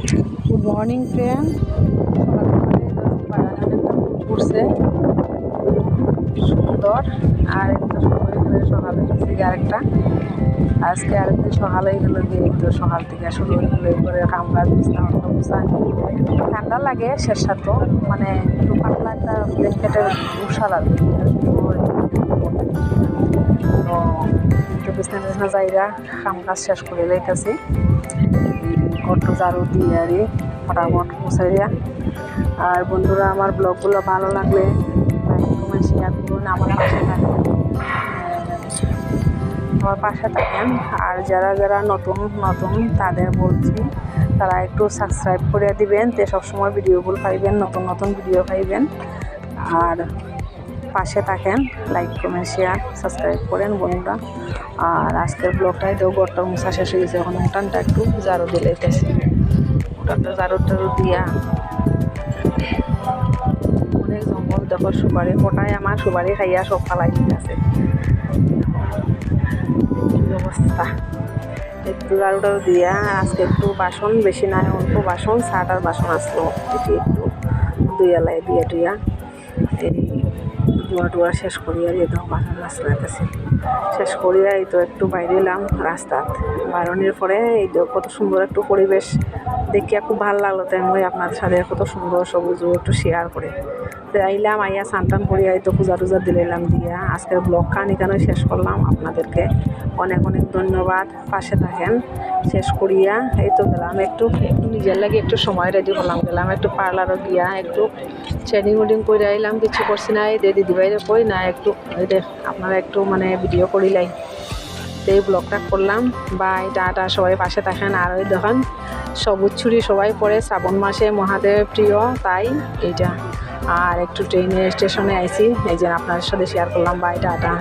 Good morning friend ফুটছে সুন্দর আর একটা সকালে গেছি আরেকটা। আজকে আরেকদিন সকালে গেলো গিয়ে একটু সকাল থেকে শুরু হয়ে করে কাম বিছনা ঠান্ডা লাগে শেষ তো মানে একটু পাতলা একটা ব্ল্যাঙ্কেটের উষা লাগে তো বিছনা বিছনা যাইরা, কাম কাজ শেষ করে লাইতেছি। ঘরটা ঝাড়ু দিয়ে আর ফটাফট মুছাইয়া। আর বন্ধুরা, আমার ব্লগগুলো ভালো লাগলে কমেন্ট শেয়ার করুন, আমার পাশে থাকেন আমার পাশে থাকেন আর যারা যারা নতুন নতুন, তাদের বলছি, তারা একটু সাবস্ক্রাইব করে দিবেন তে সবসময় ভিডিওগুলো পাইবেন, নতুন নতুন ভিডিও পাইবেন। আর পাশে থাকেন লাইক কমেন্ট শেয়ার সাবস্ক্রাইব করেন বন্ধুরা। আর আজকের ব্লগটাই তো গড়টা মুসা শেষ হয়ে গেছে, এখন উঠানটা একটু জারু দিলাইতেছি উঠানটা জারু টারু দিয়া অনেক জঙ্গল দেখো সুপারি ফোটায় আমার সুপারি খাইয়া সব ফালাই আছে অবস্থা? একটু টারু দিয়া, আজকে একটু বাসন বেশি নাই, অল্প বাসন সাটার বাসন আসলো এটি একটু দুইয়ালাই দিয়া টুইয়া এই ধোয়া টোয়া শেষ করিয়া আর এত বাসন রাস্তাতেছি শেষ করিয়া এই তো একটু বাইরে এলাম রাস্তাত। বারণের পরে এই তো কত সুন্দর একটু পরিবেশ দেখিয়া খুব ভালো লাগল তাই আমি আপনার সাথে কত সুন্দর সবুজ একটু শেয়ার করে। তো আইলাম, আইয়া স্নান টান করিয়া তো পূজা টুজা দিলাম দিয়া। আজকের ব্লগ খান এখানে শেষ করলাম। আপনাদেরকে অনেক অনেক ধন্যবাদ। পাশে থাকেন, শেষ করিয়া এই তো গেলাম। একটু নিজের লাগে একটু সময় রেডি করলাম গেলাম একটু পার্লারও গিয়া একটু ট্রেনিং উডিং করে আইলাম। কিছু করছি না, এই দিদি বাইরে কই না, একটু আপনারা একটু মানে ভিডিও করিলাই। তো এই ব্লগটা করলাম। বাই, টাটা, সবাই পাশে থাকেন। আর ওই দেখেন, সবুজ ছুরি সবাই পরে শ্রাবণ মাসে মহাদেব প্রিয়, তাই এইটা। আর একটু ট্রেনের স্টেশনে আইছি, এই যে আপনার সাথে শেয়ার করলাম। Bye, tata.